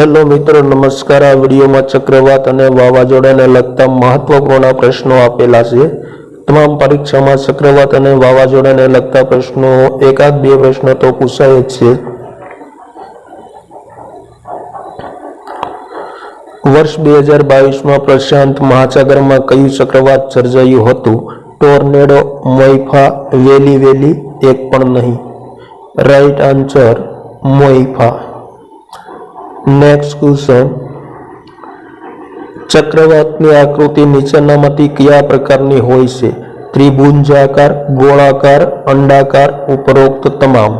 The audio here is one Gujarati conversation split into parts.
હેલો મિત્રો, નમસ્કાર. આ વિડીયોમાં ચક્રવાત અને વાવાઝોડાને લગતા મહત્વપૂર્ણ પ્રશ્નો આપેલા છે. તમામ પરીક્ષામાં ચક્રવાત અને વાવાઝોડાને લગતા પ્રશ્નો એકાદ બે પ્રશ્નો તો પૂછાય જ છે. વર્ષ બે હજાર બાવીસમાં પ્રશાંત મહાસાગરમાં કયું ચક્રવાત સર્જાયું હતું? ટોર્નેડો, મોઇફા, વેલી વેલી, એક પણ નહીં. રાઈટ આન્સર, મોઇફા. નેક્સ્ટ ક્વેશ્ચન ચક્રવાતની આકૃતિ નીચેનામાંથી કયા પ્રકારની હોય છે? ત્રિભુંજાકાર, ગોળાકાર, અંડાકાર, ઉપરોક્ત તમામ.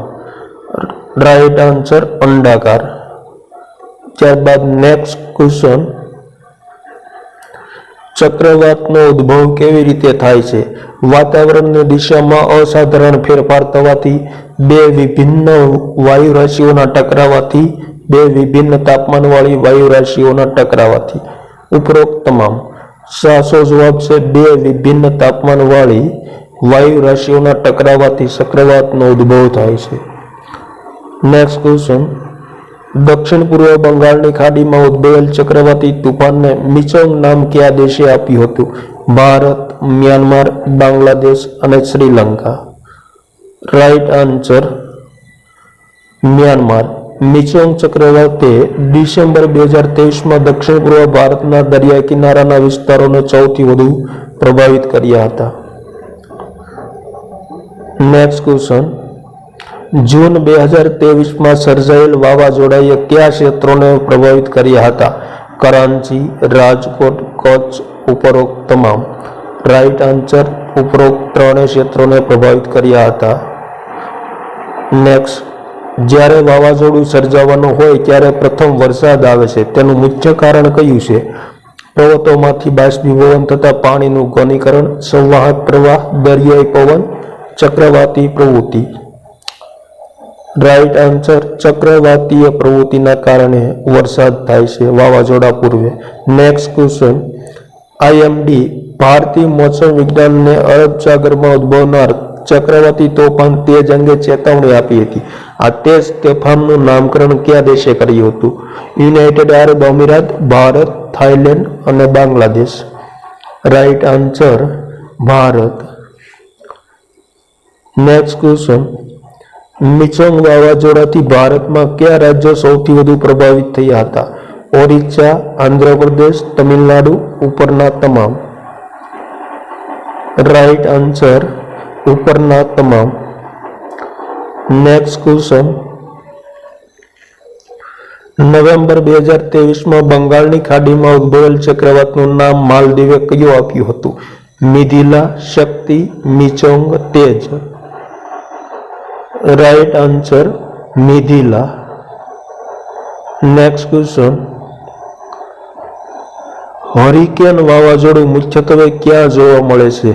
રાઈટ આન્સર અંડાકાર. ત્યારબાદ નેક્સ્ટ ક્વેશ્ચન ચક્રવાતનો ઉદ્ભવ કેવી રીતે થાય છે? વાતાવરણની દિશામાં અસાધારણ ફેરફાર થવાથી બે વિભિન્ન વાયુ રાશિઓના ટકરાવાથી બે વિભિન્ન તાપમાનવાળી વાયુ રાશિઓના ટકરાવાથી. ઉપરોક્ત તમામ. સાસો જવાબ છે બે વિભિન્ન તાપમાનવાળી વાયુ રાશિઓના ટકરાવાથી ચક્રવાતનો ઉદ્ભવ થાય છે. નેક્સ્ટ ક્વેશ્ચન દક્ષિણ પૂર્વ બંગાળની ખાડીમાં ઉદ્ભવેલ ચક્રવાતી તુફાનને મિચોંગ નામ કયા દેશે આપ્યું હતું? ભારત, મ્યાનમાર, બાંગ્લાદેશ અને Sri Lanka. Right answer Myanmar. Michaung ચક્રવાતે December બે હજાર તેવીસમાં દક્ષિણ પૂર્વ ભારતના દરિયા કિનારાના વિસ્તારોને સૌથી વધુ પ્રભાવિત કર્યા હતા. નેક્સ્ટ ક્વેશ્ચન જૂન બે હજાર તેવીસમાં સર્જાયેલ વાવાઝોડાએ કયા ક્ષેત્રોને પ્રભાવિત કર્યા હતા? કરાંચી, રાજકોટ, કચ્છ ઉપરોક્ત તમામ. રાઈટ આન્સર ઉપરોક્ત ત્રણેય ક્ષેત્રોને પ્રભાવિત કર્યા હતા. નેક્સ્ટ જ્યારે વાવાઝોડું સર્જાવાનું હોય ત્યારે પ્રથમ વરસાદ આવે છે. તેનું મુખ્ય કારણ કયું છે? પર્વતોમાંથી બાષ્પીભવન થતા પાણીનું ઘનીકરણ, સંવાહક પ્રવાહ, દરિયાઈ પવન, ચક્રવાતી પ્રવૃત્તિ. રાઈટ આન્સર, ચક્રવાતીય પ્રવૃત્તિના કારણે વરસાદ થાય છે વાવાઝોડા પૂર્વે. Next question. આઈએમડી, ભારતીય મોસમ વિજ્ઞાનને અરબ સાગરમાં ઉદ્ભવનાર ચક્રવાતી તોફાન તેજ અંગે ચેતવણી આપી હતી. આ તેજ સ્ટેફાનનું નામકરણ કયા દેશે કર્યું હતું? United Arab Emirates, Bharat Thailand અને Bangladesh. Right answer, Bharat. Next question. Michaung વાવાઝોડાથી ભારતમાં કયા રાજ્યો સૌથી વધુ પ્રભાવિત થયા હતા? ઓરિસ્સા, આંધ્રપ્રદેશ, તમિલનાડુ ઉપરના તમામ. રાઈટ આન્સર, ઉપરના તમામ. નેક્સ્ટ ક્વેશ્ચન નવેમ્બર બે હજાર તેવીસમાં બંગાળની ખાડીમાં ઉદ્ભવેલ ચક્રવાતનું નામ માલદીવે કયું આપ્યું હતું? Midhili, Shakti, Michaung, Tej. Right answer Midhili. Next question hurricane વાવાઝોડું મુખ્યત્વે ક્યાં જોવા મળે છે?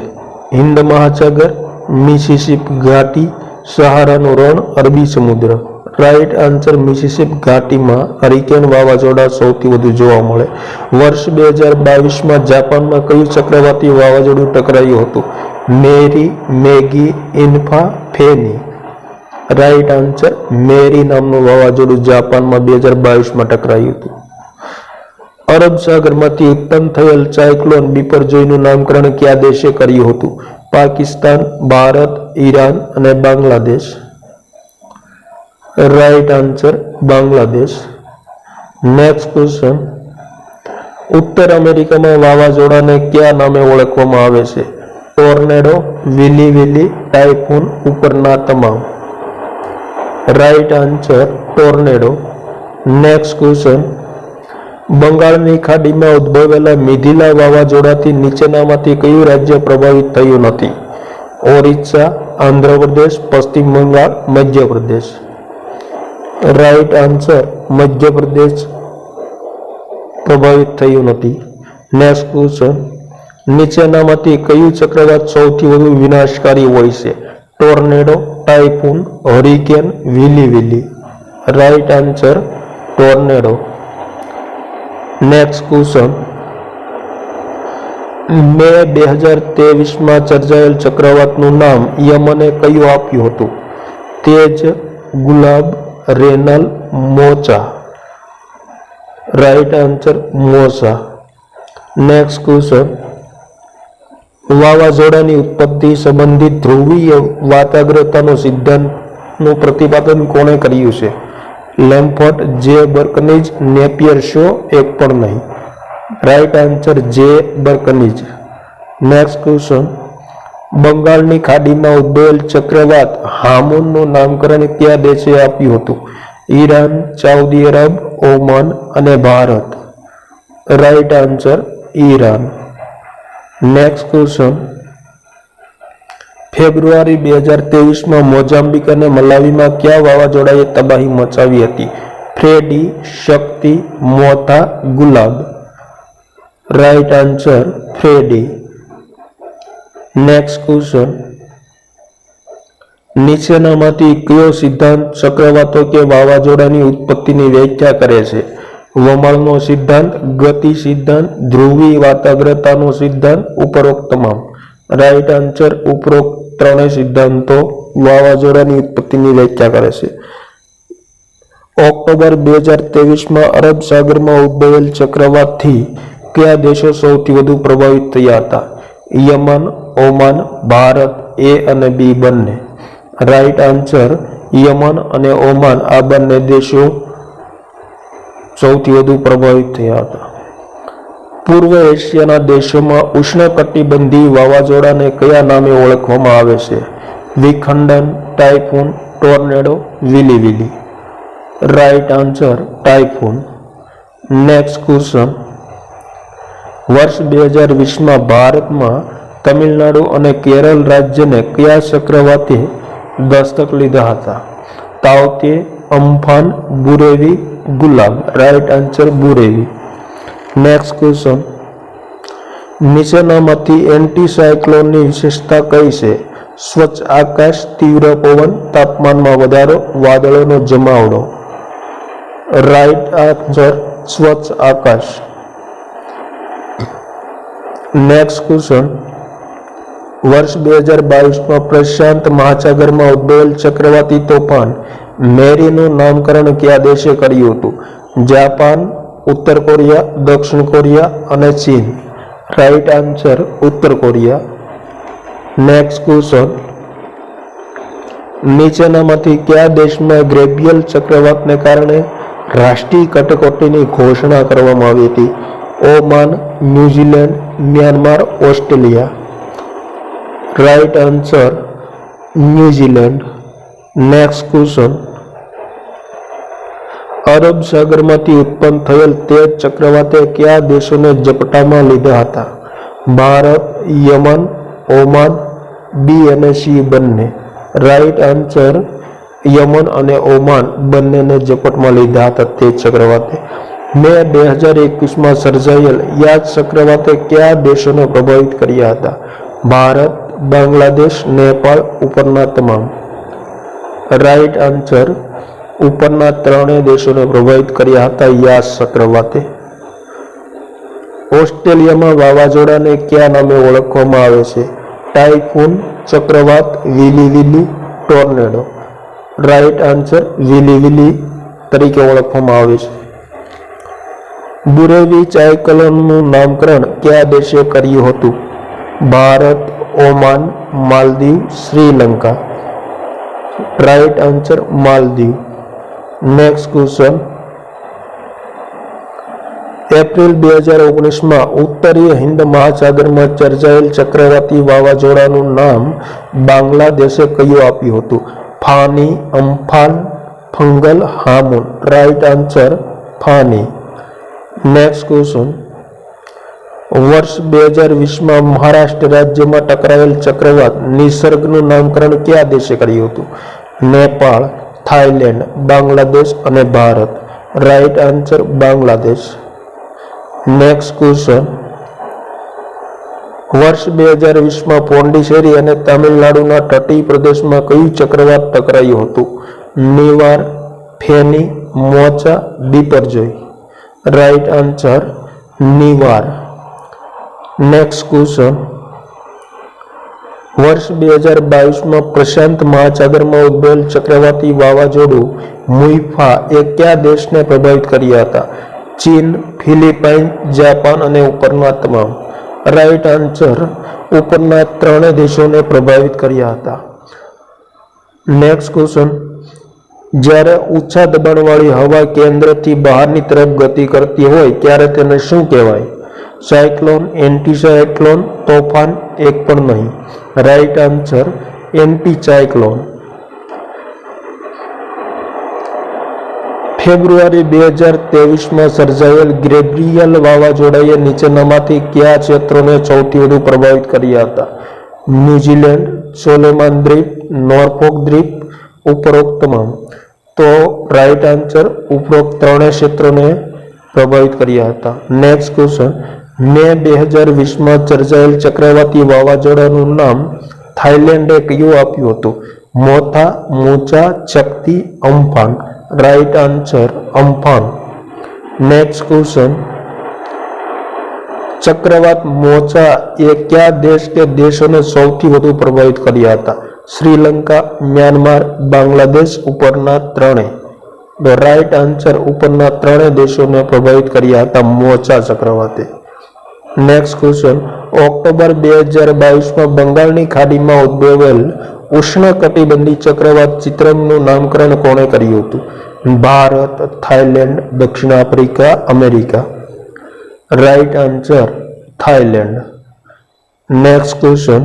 હિન્દ મહાસાગર મિસિસિપ ઘાટી સહારાનું રણ અરબી સમુદ્ર. રાઇટ આન્સર મિસિસિપ ઘાટીમાં હરિકેન વાવાઝોડા સૌથી વધુ જોવા મળે. વર્ષ બે હજાર બાવીસમાં જાપાનમાં કયું ચક્રવાતી વાવાઝોડું ટકરાયું હતું? Mary, Maggie, Infa, Fani. Right answer Mary નામનું વાવાઝોડું જાપાનમાં બે હજાર બાવીસમાં ટકરાયું હતું. અરબ સાગરમાંથી ઉત્પન્ન થયેલ સાયક્લોન બિપરજોયનું નામકરણ કયા દેશે કર્યું હતું? પાકિસ્તાન, ભારત, ઈરાન અને Bangladesh. Right answer Bangladesh. Next question ઉત્તર અમેરિકામાં વાવાઝોડાને કયા નામે ઓળખવામાં આવે છે? ટોર્નેડો વિલી વિલી ટાઇફૂન ઉપરના તમામ. Right answer tornado next question બંગાળની ખાડીમાં ઉદ્ભવેલા મિથિલા વાવાઝોડાથી નીચેનામાંથી કયું રાજ્ય પ્રભાવિત થયું નથી? ઓરિસ્સા, આંધ્રપ્રદેશ, પશ્ચિમ બંગાળ, મધ્યપ્રદેશ. રાઈટ આન્સર, મધ્યપ્રદેશ પ્રભાવિત થયું નથી. નેક્સ્ટ ક્વેશ્ચન, નીચેનામાંથી કયું ચક્રવાત સૌથી વધુ વિનાશકારી હોય છે? Tornado typhoon hurricane, willy willy. Right answer, tornado. Next question May બે હજાર તેવીસમાં સર્જાયેલ ચક્રવાતનું નામ યમને કયું આપ્યું હતું? તેજ, ગુલાબ, રેનલ, Mocha. Right answer મોસા next question વાવાઝોડાની ઉત્પત્તિ સંબંધિત ધ્રુવીય વાતાગ્રતાનો સિદ્ધાંતનું પ્રતિપાદન કોણે કર્યું છે? લેમ્ફર્ટ, જે બર્કનીજ નેપિયર શો, એક પણ નહીં. રાઈટ આન્સર જે બર્કનીજ નેક્સ્ટ ક્વેશ્ચન બંગાળની ખાડીમાં ઉદ્ભવેલ ચક્રવાત હામૂનનું નામકરણ કયા દેશે આપ્યું હતું? ઈરાન, સાઉદી અરબ, ઓમાન અને Bharat. Right answer Iran. Next question ફેબ્રુઆરી બે હજાર તેવીસમાં મોજામ્બિક અને મલાવીમાં કયા વાવાઝોડાએ તબાહી મચાવી હતી? ફ્રેડી, શક્તિ, મોતા, Gulab. Right answer, Freddy. Next question. નીચેનામાંથી કયો સિદ્ધાંત ચક્રવાતો કે વાવાઝોડાની ઉત્પત્તિની વ્યાખ્યા કરે છે? વમળનો સિદ્ધાંત, ગતિ સિદ્ધાંત, ધ્રુવી વાતાગ્રતાનો સિદ્ધાંત, ઉપરોક્ત તમામ. રાઈટ આન્સર, ઉપરોક્ત ત્રણેય સિદ્ધાંતો વાવાઝોડાની ઉત્પત્તિની વ્યાખ્યા કરે છે. ઓક્ટોબર બે હજાર ત્રેવીસમાં અરબ સાગરમાં ઉદ્ભવેલ ચક્રવાતથી કયા દેશો સૌથી વધુ પ્રભાવિત થયા હતા? યમન, ઓમાન, ભારત, એ અને બી બંને. રાઈટ આન્સર, યમન અને ઓમાન આ બંને દેશો સૌથી વધુ પ્રભાવિત થયા હતા. પૂર્વ એશિયાના દેશોમાં ઉષ્ણકટિબંધી વાવાઝોડાને કયા નામે ઓળખવામાં આવે છે? વિખંડન, typhoon, tornado willy willy right answer, typhoon. Next question. વર્ષ બે હજાર વીસમાં ભારતમાં તમિલનાડુ અને કેરળ રાજ્યને કયા ચક્રવાતે દસ્તક લીધા હતા? તાવતે, Amphan, Burevi Gulab right answer, Burevi. Next question નીચેનામાંથી એન્ટી સાયક્લોનની વિશેષતા કઈ છે? સ્વચ્છ આકાશ, તીવ્ર પવન, તાપમાનમાં વધારો, વાદળોનો જમાવડો. રાઈટ આન્સર સ્વચ્છ આકાશ. નેક્સ્ટ ક્વેશ્ચન વર્ષ બે હજાર બાવીસમાં પ્રશાંત મહાસાગરમાં ઉદ્ભવેલ ચક્રવાતી તોફાન મેરીનું નામકરણ કયા દેશે કર્યું હતું? જાપાન ઉત્તર કોરિયા, દક્ષિણ કોરિયા અને ચીન. રાઈટ આન્સર ઉત્તર કોરિયા. નેક્સ્ટ ક્વેશ્ચન નીચેનામાંથી કયા દેશમાં ગ્રેબિયલ ચક્રવાતને કારણે રાષ્ટ્રીય કટોકટીની ઘોષણા કરવામાં આવી હતી? Oman, New Zealand, Myanmar, Australia. Right answer New Zealand. Next question અરબ સાગરમાંથી ઉત્પન્ન થયેલ તે ચક્રવાતે કયા દેશોને ઝપટામાં લીધા હતા? ભારત, યમન, ઓમાન બી અને સી બંને. રાઈટ આન્સર યમન અને ઓમાન બંનેને ઝપટમાં લીધા હતા તે ચક્રવાતે. મે બે હજાર એકવીસમાં સર્જાયેલ યાદ ચક્રવાતે કયા દેશોને પ્રભાવિત કર્યા હતા? ભારત, બાંગ્લાદેશ, નેપાળ ઉપરના તમામ. રાઈટ આન્સર ઉપરના ત્રણેય દેશોને પ્રભાવિત કર્યા હતા યાસ ચક્રવાતે? ઓસ્ટ્રેલિયામાં વાવાઝોડાને કયા નામે ઓળખવામાં આવે છે? ટાઇફૂન, ચક્રવાત willy willy tornado. Right answer willy willy તરીકે ઓળખવામાં આવે છે. બુરેવી ચાયકલનનું નામકરણ કયા દેશે કર્યું હતું? Bharat, Oman, Maldives, Sri Lanka. Right answer Maldives. Next question April બે હજાર ઓગણીસમાં ઉત્તરીય હિન્દ મહાસાગરમાં ચર્ચાયેલ ચક્રવાતી વાવાઝોડાનું નામ બાંગ્લાદેશે કયું આપ્યું હતું? Fani, Amphan, Fengal, Hamoon. Right answer Fani. Next question વર્ષ બે હજાર વીસમાં મહારાષ્ટ્ર રાજ્યમાં ટકરાયેલ ચક્રવાત નિસર્ગનું નામકરણ કયા દેશે કર્યું હતું? નેપાળ થાઈલેન્ડ બાંગ્લાદેશ અને Bharat. Right answer Bangladesh. Next question વર્ષ બે હજાર વીસમાં પોંડિચેરી અને તામિલનાડુના તટીય પ્રદેશમાં કયું ચક્રવાત ટકરાયું હતું? Nivar, Fani, Mocha Biparjoy right answer Nivar. Next question વર્ષ બે હજાર બાવીસમાં પ્રશાંત મહાસાગરમાં ઉદ્ભવેલ ચક્રવાતી વાવાઝોડું મુઇફા એ કયા દેશને પ્રભાવિત કર્યા હતા? ચીન, ફિલિપાઇન, જાપાન અને ઉપરના તમામ. રાઈટ આન્સર, ઉપરના ત્રણેય દેશોને પ્રભાવિત કર્યા હતા. Next question. જ્યારે ઓછા દબાણવાળી હવા કેન્દ્રથી બહારની તરફ ગતિ કરતી હોય, ત્યારે તેને શું કહેવાય? સાયક્લોન એન્ટી સાયક્લોન તોફાન એક પણ નહીં રાઈટ આન્સર એન્ટી સાયક્લોન ફેબ્રુઆરી બે હજાર તેવીસમાં સર્જાયેલ ગ્રેબ્રિયલ વાવાઝોડાએ નીચેનામાંથી કયા ક્ષેત્રોને સૌથી વધુ પ્રભાવિત કર્યા હતા ન્યૂઝીલેન્ડ સોલેમાન દ્વીપ નોર્ફોક દ્વીપ ઉપરોક્ત તમામ તો રાઈટ આન્સર ઉપરોક્ત ત્રણેય ક્ષેત્રોને પ્રભાવિત કર્યા હતા. નેક્સ્ટ ક્વેશ્ચન મે બે હજાર વીસમાં ચર્ચાયેલ ચક્રવાતી વાવાઝોડાનું નામ થાઈલેન્ડે કયું આપ્યું હતું? મોથા Mocha ચકતી, Amphan. Right answer Amphan. Next question ચક્રવાત મોચા એ કયા દેશ કે દેશોને સૌથી વધુ પ્રભાવિત કર્યા હતા? શ્રીલંકા, મ્યાનમાર, બાંગ્લાદેશ ઉપરના ત્રણેય ધ રાઈટ આન્સર ઉપરના ત્રણેય દેશોને પ્રભાવિત કર્યા હતા મોચા ચક્રવાતે. નેક્સ્ટ ક્વેશ્ચન ઓક્ટોબર બે હજાર બાવીસમાં બંગાળની ખાડીમાં ઉદ્ભવેલ ઉષ્ણકટિબંધી ચક્રવાત ચિત્રમનું નામકરણ કોણે કર્યું હતું? ભારત, થાઇલેન્ડ, દક્ષિણ Africa, America. Right answer Thailand. Next question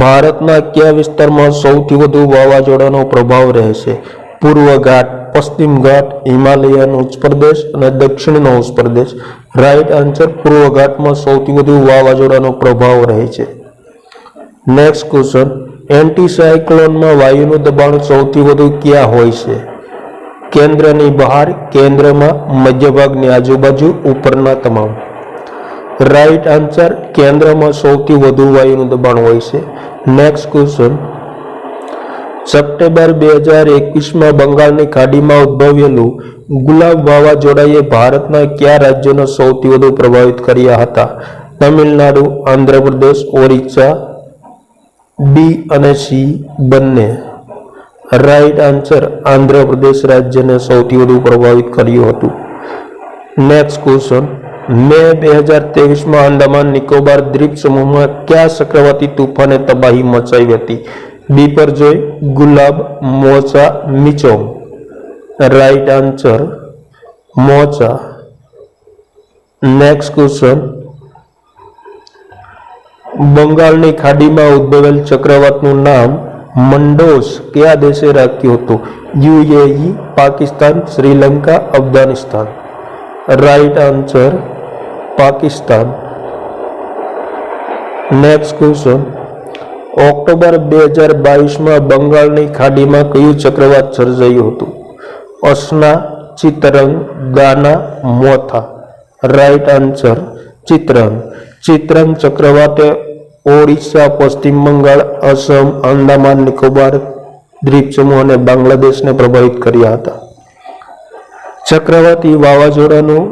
ભારતના કયા વિસ્તારમાં સૌથી વધુ વાવાઝોડાનો પ્રભાવ રહેશે? પૂર્વ ઘાટ પશ્ચિમ ઘાટ, હિમાલયન ઉચ્ચ પ્રદેશ અને દક્ષિણનો ઉચ્ચ પ્રદેશ. રાઈટ આન્સર પૂર્વ ઘાટમાં સૌથી વધુ વાવાઝોડાનો પ્રભાવ રહે છે. નેક્સ્ટ ક્વેશ્ચન એન્ટીસાયક્લોનમાં વાયુનું દબાણ સૌથી વધુ ક્યાં હોય છે? કેન્દ્રની બહાર, કેન્દ્રમાં, મધ્યભાગની આજુબાજુ, ઉપરના તમામ. રાઈટ આન્સર કેન્દ્રમાં સૌથી વધુ વાયુનું દબાણ હોય છે. નેક્સ્ટ ક્વેશ્ચન સપ્ટેમ્બર બે હજાર એકવીસમાં બંગાળની ખાડીમાં ઉદ્ભવેલું ગુલાબ વાવાઝોડાએ ભારતના કયા રાજ્યોને સૌથી વધુ પ્રભાવિત કર્યા હતા? તમિલનાડુ, આંધ્રપ્રદેશ, ઓરિસ્સા બી અને સી બંને. રાઈટ આન્સર આંધ્રપ્રદેશ રાજ્યને સૌથી વધુ પ્રભાવિત કર્યું હતું. Next question. મે બે હજાર તેવીસમાં આંદામાન નિકોબાર દ્વીપ સમૂહમાં કયા ચક્રવાતી તુફાને તબાહી મચાવી હતી? Biparjoy Gulab, Mocha Michaung right answer, Mocha. Next question. બંગાળની ખાડીમાં ઉદ્ભવેલ ચક્રવાતનું નામ મંડોસ કયા દેશે રાખ્યું હતું? UAE, Pakistan, Sri Lanka, Afghanistan. Right answer, Pakistan. Next question. October બે હજાર બાવીસમાં બંગાળની ખાડીમાં કયું ચક્રવાત સર્જાયું હતું? અસના ચિત્રંગ ગાના, મોથા. રાઈટ આન્સર ચિત્રંગ ચિત્રંગ ચક્રવાતે ઓડિશા, પશ્ચિમ બંગાળ અસમ આંદામાન, નિકોબાર દ્વીપ સમૂહ અને બાંગ્લાદેશને પ્રભાવિત કર્યા હતા. ચક્રવાતી વાવાઝોડાનું,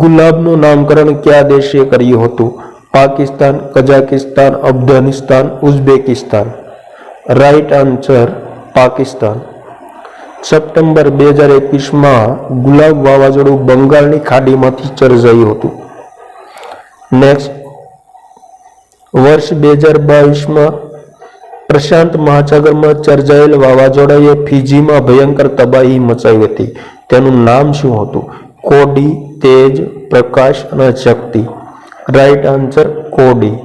ગુલાબનું નામકરણ કયા દેશે કર્યું હતું? Pakistan, Kazakhstan, Afghanistan, Uzbekistan. Right answer Pakistan. September બે હજાર એકવીસમાં ગુલાબ વાવાઝોડું બંગાળની ખાડીમાંથી ચર્જાયું હતું. નેક્સ્ટ વર્ષ બે હજાર બાવીસમાં પ્રશાંત મહાસાગરમાં ચર્જાયેલ વાવાઝોડાએ ફિજીમાં ભયંકર તબાહી મચાવી હતી. તેનું નામ શું હતું? કોડી, તેજ, પ્રકાશ અને શક્તિ. રાઈટ આન્સર કોડી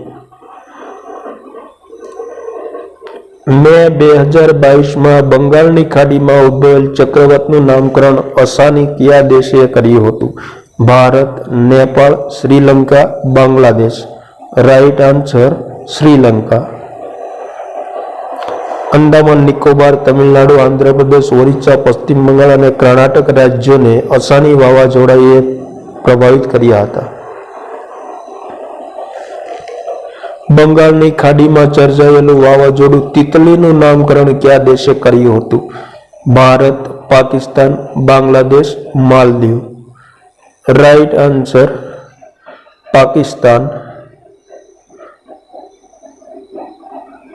મે બે હજાર બાવીસમાં બંગાળની ખાડીમાં ઉદ્ભવેલ ચક્રવાતનું નામકરણ અસાની કયા દેશે કર્યું હતું? Bharat, Nepal, Sri Lanka, Bangladesh. Right answer Sri Lanka. Andaman, Nicobar, Tamil Nadu, Andhra Pradesh, Orissa, પશ્ચિમ બંગાળ અને કર્ણાટક રાજ્યોને અસાની વાવાઝોડાએ પ્રભાવિત કર્યા હતા. બંગાળની ખાડીમાં ચર્ચાયેલું વાવાઝોડું તિતલીનું નામકરણ કયા દેશે કર્યું હતું? Bharat, Pakistan, Bangladesh, Maldives. Right answer, Pakistan.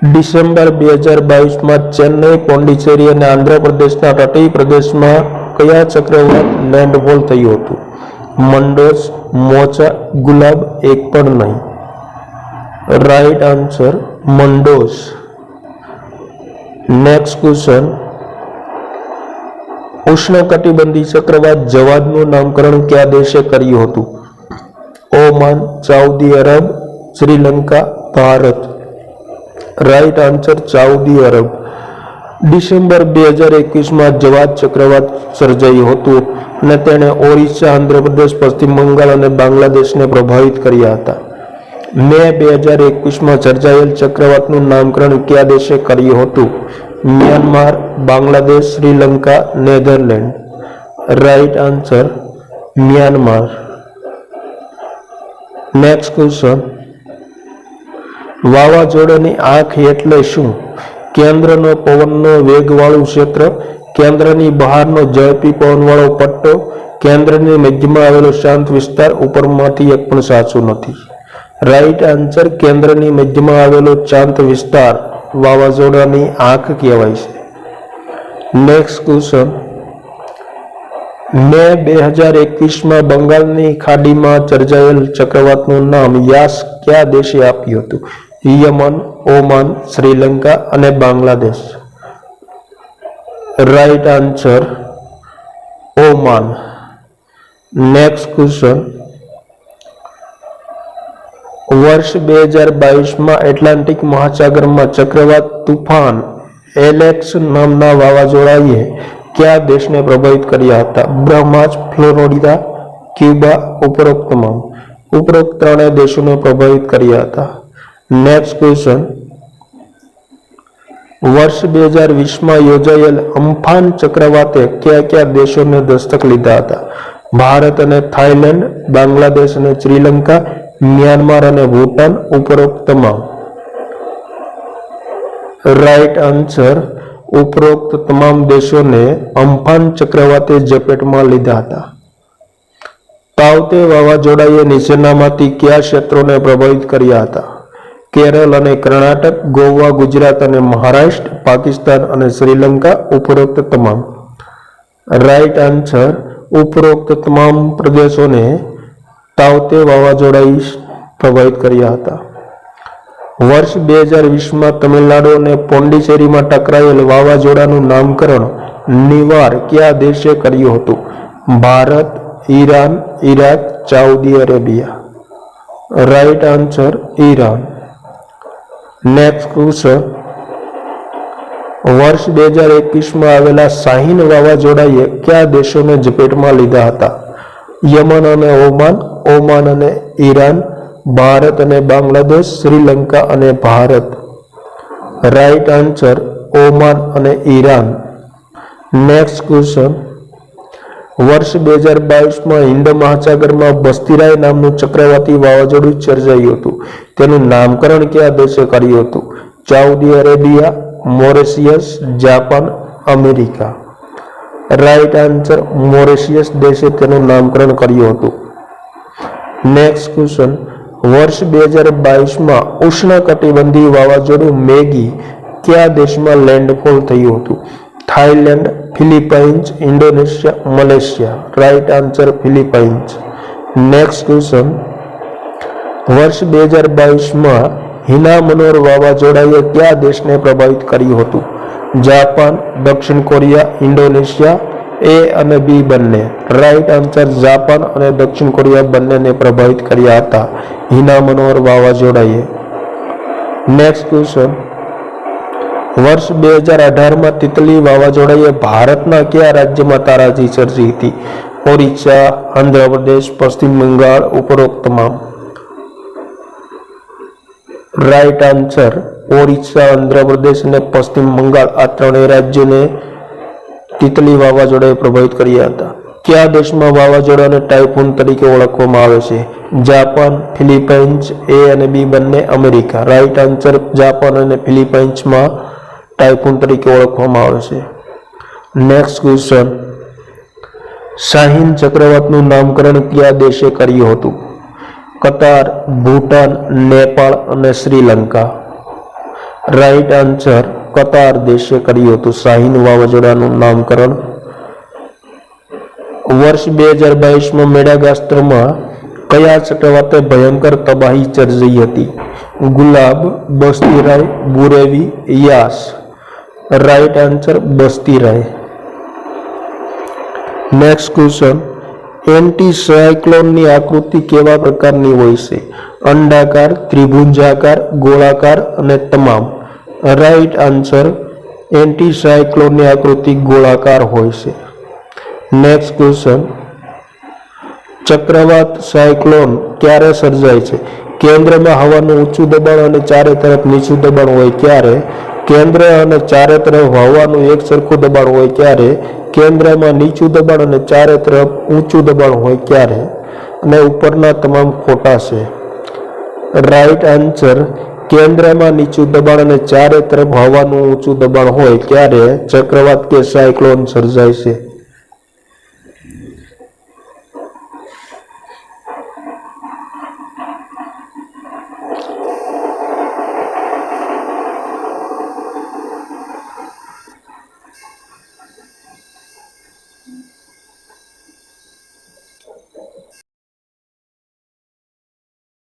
December બે હજાર બાવીસમાં ચેન્નઈ, પોંડિચેરી અને આંધ્રપ્રદેશના તટીય પ્રદેશમાં કયા ચક્રવાત લેન્ડફોલ થયું હતું? મંડોસ મોચા, ગુલાબ, એક પણ નહીં. Right answer Mandous next question ઉષ્ણકટિબંધી ચક્રવાત જવાદનું નામકરણ કયા દેશે કર્યું હતું? Oman, Saudi Arab, Sri Lanka, Bharat. Right answer Saudi Arab. December બે હજાર એકવીસમાં જવાદ ચક્રવાત સર્જાયું હતું અને તેણે ઓરિસ્સા, આંધ્રપ્રદેશ, પશ્ચિમ બંગાળ અને બાંગ્લાદેશને પ્રભાવિત કર્યા હતા. મે બે હજાર એકવીસમાં સર્જાયેલ ચક્રવાતનું નામકરણ કયા દેશે કર્યું હતું? Myanmar, Bangladesh, Sri Lanka, Netherland. Right answer, Myanmar. Next question. વાવાઝોડાની આંખ એટલે શું? કેન્દ્રનો પવનનો વેગવાળું ક્ષેત્ર, કેન્દ્રની બહારનો ઝડપી પવનવાળો પટ્ટો, કેન્દ્રની મધ્યમાં આવેલો શાંત વિસ્તાર ઉપરમાંથી એક પણ સાચું નથી. રાઈટ આન્સર કેન્દ્રની મધ્યમાં આવેલો શાંત વિસ્તાર વાવાઝોડાની આંખ કહેવાય છે. નેક્સ્ટ ક્વેશ્ચન મે બે હજાર એકવીસમાં બંગાળની ખાડીમાં ચર્જાયેલ ચક્રવાતનું નામ યાસ કયા દેશે આપ્યું હતું? યમન, ઓમાન, શ્રીલંકા અને Bangladesh. Right answer Oman. Next question વર્ષ બે હજાર બાવીસમાં એટલાન્ટિક મહાસાગરમાં ચક્રવાત તુફાન એલેક્સ નામના વાવાઝોડાએ કયા દેશને પ્રભાવિત કર્યા હતા? બ્રહ્માસ ફ્લોરિડા, ક્યુબા ઉપરોક્ત તમામ ઉપરોક્ત ત્રણેય દેશોને પ્રભાવિત કર્યા હતા. Next question. વર્ષ બે હજાર વીસમાં યોજાયેલ અમ્ફાન ચક્રવાતે કયા કયા દેશોને દસ્તક લીધા હતા? ભારત અને થાઈલેન્ડ બાંગ્લાદેશ અને શ્રીલંકા મ્યાનમાર અને ભૂટાન ઉપરોક્ત તમામ રાઈટ આન્સર, ઉપરોક્ત તમામ દેશોને અમ્ફાન ચક્રવાતે ઝપેટમાં લીધા હતા. તાવતે વાવાઝોડાએ નીચેનામાંથી કયા ક્ષેત્રોને પ્રભાવિત કર્યા હતા? કેરળ અને કર્ણાટક, ગોવા, ગુજરાત અને મહારાષ્ટ્ર, પાકિસ્તાન અને શ્રીલંકા ઉપરોક્ત તમામ. રાઈટ આન્સર, ઉપરોક્ત તમામ પ્રદેશોને તાવતે વાવાઝોડાએ પ્રભાવિત કર્યા હતા. વર્ષ બે હજાર વીસમાં તમિલનાડુ અને પોંડિચેરીમાં ટકરાયેલ વાવાઝોડાનું નામકરણ નિવાર કયા દેશે કર્યું હતું? Bharat, Iran, Iraq, Saudi Arabia. Right answer, Iran. Next question. વર્ષ બે હજાર એકવીસમાં આવેલા શાહીન વાવાઝોડાએ કયા દેશોને ઝપેટમાં લીધા હતા? યમન અને ઓમાન ઓમાન અને ઈરાન, ભારત અને બાંગ્લાદેશ, શ્રીલંકા અને ભારત. રાઈટ આન્સર ઓમાન અને ઈરાન. નેક્સ્ટ ક્વેશ્ચન વર્ષ બે હજાર બાવીસમાં હિન્દ મહાસાગરમાં બસ્તીરાય નામનું ચક્રવાતી વાવાઝોડું સર્જાયું હતું. તેનું નામકરણ કયા દેશે કર્યું હતું? Saudi Arabia, Mauritius, Japan, America. Right answer Mauritius દેશે તેનું નામકરણ કર્યું હતું. નેક્સ્ટ ક્વેશ્ચન વર્ષ બે હજાર બાવીસમાં ઉષ્ણકટિબંધીય વાવાઝોડું મેગી કયા દેશમાં લેન્ડફોલ થયું હતું? Thailand Philippines Indonesia Malaysia right answer Philippines next question વર્ષ બે હજાર બાવીસમાં હિના મનોર વાવાઝોડાએ કયા દેશને પ્રભાવિત કર્યું હતું? જાપાન, દક્ષિણ કોરિયા, ઇન્ડોનેશિયા, એ અને બી બંને. રાઈટ આન્સર જાપાન અને દક્ષિણ કોરિયા બંનેને પ્રભાવિત કર્યા હતા. હિના મનોહર વાવાઝોડાએ નેક્સ્ટ ક્વેશ્ચન વર્ષ બે હજાર અઢારમાં તિતલી વાવાઝોડાએ ભારતના કયા રાજ્યમાં તારાજી સર્જી હતી? ઓરિસ્સા, આંધ્રપ્રદેશ, પશ્ચિમ બંગાળ ઉપરોક્ત તમામ રાઈટ આન્સર ઓરિસ્સા આંધ્રપ્રદેશ અને પશ્ચિમ બંગાળ આ ત્રણેય રાજ્યોને તિતલી વાવાઝોડાએ પ્રભાવિત કર્યા હતા. કયા દેશમાં વાવાઝોડાને ટાઇફૂન તરીકે ઓળખવામાં આવે છે? જાપાન, ફિલિપાઇન્સ, એ અને બી બંને અમેરિકા. રાઇટ આન્સર જાપાન અને ફિલિપાઇન્સમાં ટાઇફોન તરીકે ઓળખવામાં આવે છે. Next question. શાહીન ચક્રવાતનું નામકરણ કયા દેશે કર્યું હતું? કતાર, ભૂટાન, નેપાળ અને શ્રીલંકા. રાઈટ આન્સર કતાર દેશે કર્યું હતું. શાહીન વાવાઝોડાનું નામકરણ. વર્ષ બે હજાર બાવીસમાં મેડાગાસ્ત્રમાં કયા ચક્રવાતે ભયંકર તબાહી ચર્જી હતી? ગુલાબ બસ્તીરાય બુરેવી, યાસ. રાઈટ આન્સર બસ્તીરાય નેક્સ્ટ ક્વેશ્ચન એન્ટી સાયક્લોનની આકૃતિ કેવા પ્રકારની હોય છે? અંડાકાર, ત્રિભુજાકાર, ગોળાકાર અને તમામ. રાઈટ આન્સર એન્ટીસાયક્લોનની આકૃતિ ગોળાકાર હોય છે. નેક્સ્ટ ક્વેશ્ચન ચક્રવાત સાયક્લોન ક્યારે સર્જાય છે? કેન્દ્રમાં હવાનું ઊંચું દબાણ અને ચારે તરફ નીચું દબાણ હોય ત્યારે કેન્દ્ર અને ચારે તરફ હવાનું એક સરખું દબાણ હોય ત્યારે કેન્દ્રમાં નીચું દબાણ અને ચારે તરફ ઊંચું દબાણ હોય ત્યારે અને ઉપરના તમામ ખોટા છે. રાઈટ આન્સર કેન્દ્રમાં નીચું દબાણ અને ચારે તરફ હવાનું ઊંચું દબાણ હોય, ત્યારે ચક્રવાત કે સાયક્લોન સર્જાય છે.